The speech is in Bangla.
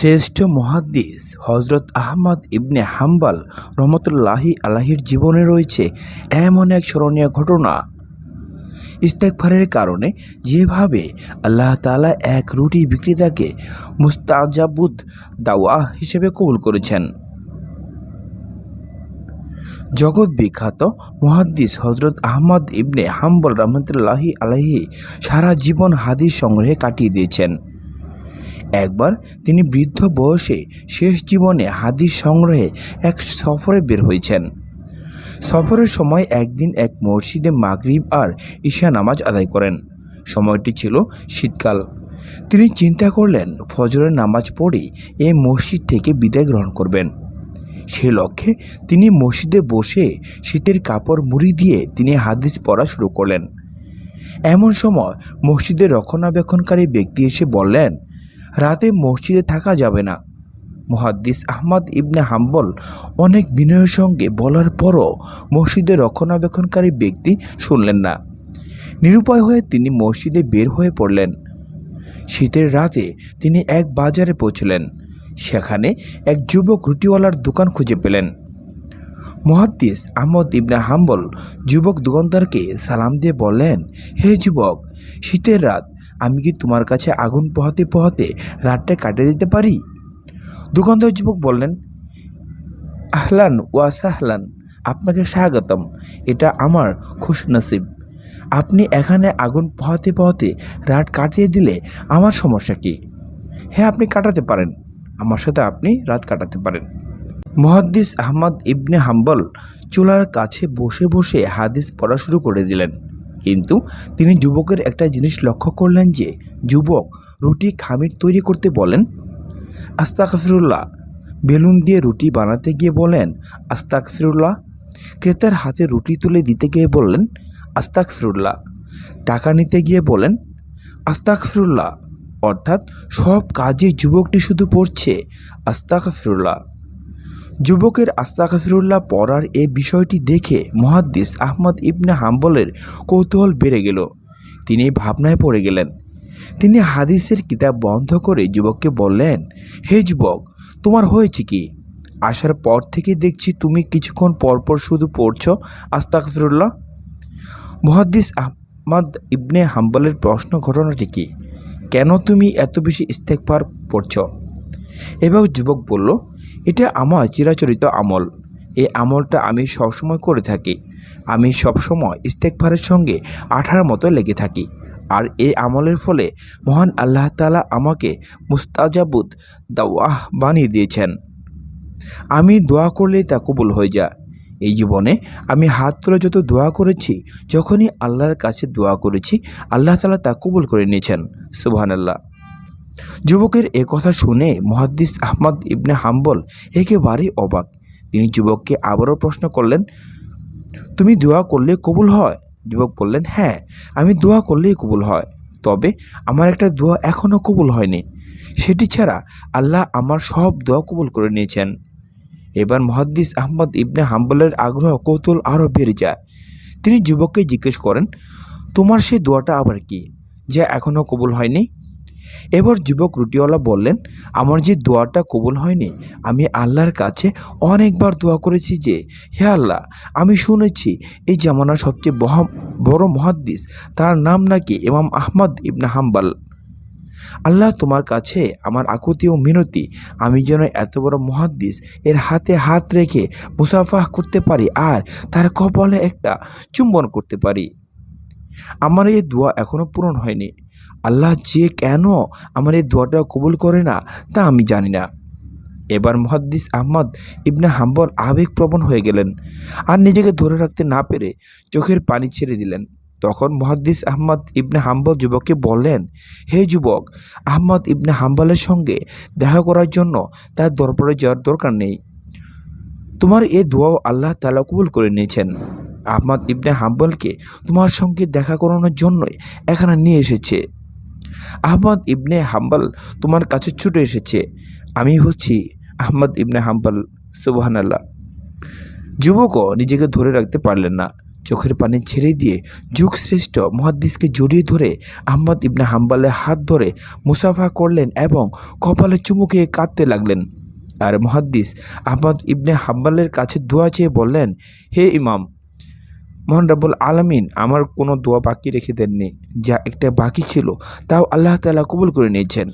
শ্রেষ্ঠ মুহাদ্দিস হজরত আহমদ ইবনে হাম্বাল রহমতুল্লাহি আলাহির জীবনে রয়েছে এমন এক স্মরণীয় ঘটনা। ইস্তেকফারের কারণে যেভাবে আল্লাহ তালা এক রুটি বিক্রেতাকে মুস্তাজাবুদ দাওয়া হিসেবে কবুল করেছেন। জগৎ বিখ্যাত মুহাদ্দিস হজরত আহমদ ইবনে হাম্বল রহমতুল্লাহি আলাহি সারা জীবন হাদিস সংগ্রহে কাটিয়ে দিয়েছেন। একবার তিনি বৃদ্ধ বয়সে শেষ জীবনে হাদিস সংগ্রহে এক সফরে বের হয়েছেন। সফরের সময় একদিন এক মসজিদে মাগরিব আর ঈশা নামাজ আদায় করেন। সময়টি ছিল শীতকাল। তিনি চিন্তা করলেন, ফজরের নামাজ পড়ে এই মসজিদ থেকে বিদায় গ্রহণ করবেন। সে লক্ষ্যে তিনি মসজিদে বসে শীতের কাপড় মুড়ি দিয়ে তিনি হাদিস পড়া শুরু করলেন। এমন সময় মসজিদের রক্ষণাবেক্ষণকারী ব্যক্তি এসে বললেন রাতে মসজিদে থাকা যাবে না। মহাদ্দিস আহমদ ইবনে হাম্বল অনেক বিনয়ের সঙ্গে বলার পরও মসজিদের রক্ষণাবেক্ষণকারী ব্যক্তি শুনলেন না। নিরুপায় হয়ে তিনি মসজিদে বের হয়ে পড়লেন। শীতের রাতে তিনি এক বাজারে পৌঁছলেন। সেখানে এক যুবক রুটিওয়ালার দোকান খুঁজে পেলেন। মহাদ্দিস আহমদ ইবনে হাম্বল যুবক দোকানদারকে সালাম দিয়ে বললেন, হে যুবক, শীতের রাত আমি কি তোমার কাছে আগুন পোহাতে পোহাতে রাতটা কাটিয়ে দিতে পারি? দোকানদার যুবক বললেন, আহলান ওয়া সাহলান, আপনাকে স্বাগতম। এটা আমার খুশ নসিব আপনি এখানে আগুন পোহাতে পোহাতে রাত কাটিয়ে দিলে আমার সমস্যা কি? হ্যাঁ আপনি কাটাতে পারেন। আমার সাথে আপনি রাত কাটাতে পারেন। মহাদ্দিস আহমদ ইবনে হাম্বল চুলার কাছে বসে বসে হাদিস পড়া শুরু করে দিলেন। কিন্তু তিনি যুবকের একটা জিনিস লক্ষ্য করলেন যে যুবক রুটি খামির তৈরি করতে বলেন আস্তাকফিরুল্লাহ বেলুন দিয়ে রুটি বানাতে গিয়ে বলেন আস্তাকফিরুল্লাহ ক্রেতার হাতে রুটি তুলে দিতে গিয়ে বললেন আস্তাকফিরুল্লাহ টাকা নিতে গিয়ে বলেন আস্তাকফিরুল্লাহ অর্থাৎ সব কাজে যুবকটি শুধু পড়ছে আস্তাকফিরুল্লাহ যুবকের আস্তাকফিরুল্লাহ পড়ার এ বিষয়টি দেখে মুহাদ্দিস আহমদ ইবনে হাম্বলের কৌতূহল বেড়ে গেল। তিনি ভাবনায় পড়ে গেলেন। তিনি হাদিসের কিতাব বন্ধ করে যুবককে বললেন, হে যুবক, তোমার হয়েছে কি? আসার পর থেকে দেখছি তুমি কিছুক্ষণ পরপর শুধু পড়ছো আস্তাকফিরুল্লাহ মহাদ্দিস আহমদ ইবনে হাম্বলের প্রশ্ন ঘটনাটি কি? কেন তুমি এত বেশি ইস্তেকবার পড়ছ? এবার যুবক বলল এটা আমার চিরাচরিত আমল। এই আমলটা আমি সবসময় করে থাকি। আমি সবসময় ইস্তেকভারের সঙ্গে আঠার মতো লেগে থাকি। আর এই আমলের ফলে মহান আল্লাহ তালা আমাকে মুস্তাজাবুদ দাওয়াহ বানিয়ে দিয়েছেন। আমি দোয়া করলেই তা কবুল হয়ে যায়। এই জীবনে আমি হাত তুলে যত দোয়া করেছি, যখনই আল্লাহর কাছে দোয়া করেছি, আল্লাহ তালা তা কবুল করে নিয়েছেন। সুবহান আল্লাহ যুবকের এ কথা শুনে মহাদ্দিস আহমদ ইবনে হাম্বল একেবারেই অবাক। তিনি যুবককে আবারও প্রশ্ন করলেন, তুমি দোয়া করলে কবুল হয়? যুবক বললেন হ্যাঁ আমি দোয়া করলেই কবুল হয়। তবে আমার একটা দোয়া এখনও কবুল হয়নি। সেটি ছাড়া আল্লাহ আমার সব দোয়া কবুল করে নিয়েছেন। এবার মহাদ্দিস আহমদ ইবনে হাম্বলের আগ্রহ কৌতূল আরও বেড়ে যায়। তিনি যুবককে জিজ্ঞেস করেন, তোমার সেই দোয়াটা আবার কি, যা এখনও কবুল হয়নি? এবার যুবক রুটিওয়ালা বললেন, আমার যে দোয়াটা কবুল হয়নি, আমি আল্লাহর কাছে অনেকবার দোয়া করেছি যে, হে আল্লাহ, আমি শুনেছি এই জামানার সবচেয়ে বড় মহাদ্দিস, তার নাম নাকি ইমাম আহমদ ইবনা হাম্বাল। আল্লাহ তোমার কাছে আমার আকুতি ও মিনতি, আমি যেন এত বড় মহাদ্দিস, এর হাতে হাত রেখে মুসাফাহ করতে পারি আর তার কপালে একটা চুম্বন করতে পারি। আমার এই দোয়া এখনও পূরণ হয়নি। আল্লাহ যে কেন আমার এই দোয়াটা কবুল করে না, তা আমি জানি না। এবার মহাদ্দিস আহমদ ইবনে হাম্বল আবেগপ্রবণ হয়ে গেলেন আর নিজেকে ধরে রাখতে না পেরে চোখের পানি ছেড়ে দিলেন। তখন মহাদ্দিস আহমদ ইবনে হাম্বল যুবককে বললেন, হে যুবক, আহমদ ইবনে হাম্বলের সঙ্গে দেখা করার জন্য তার দরবারে যাওয়ার দরকার নেই। তোমার এ দোয়াও আল্লাহ তালা কবুল করে নিয়েছেন। আহমদ ইবনে হাম্বলকে তোমার সঙ্গে দেখা করানোর জন্যই এখানে নিয়ে এসেছে। আহমদ ইবনে হাম্বাল তোমার কাছে ছুটে এসেছে। আমি হচ্ছি আহমদ ইবনে হাম্বাল সুবহান আল্লাহ যুবকও নিজেকে ধরে রাখতে পারলেন না। চোখের পানি ছেড়ে দিয়ে যুগশ্রেষ্ঠ মহাদ্দিসকে জড়িয়ে ধরে আহমদ ইবনে হাম্বালের হাত ধরে মুসাফা করলেন এবং কপালে চুমুকে কাঁদতে লাগলেন। আর মহাদ্দিস আহমদ ইবনে হাম্বালের কাছে দোয়া চেয়ে বললেন, হে ইমাম মোহন রাবুল আলমিন আমার কোনো দোয়া বাকি রেখে দেননি। যা একটা বাকি ছিল, তাও আল্লাহ তালা কবুল করে নিয়েছেন।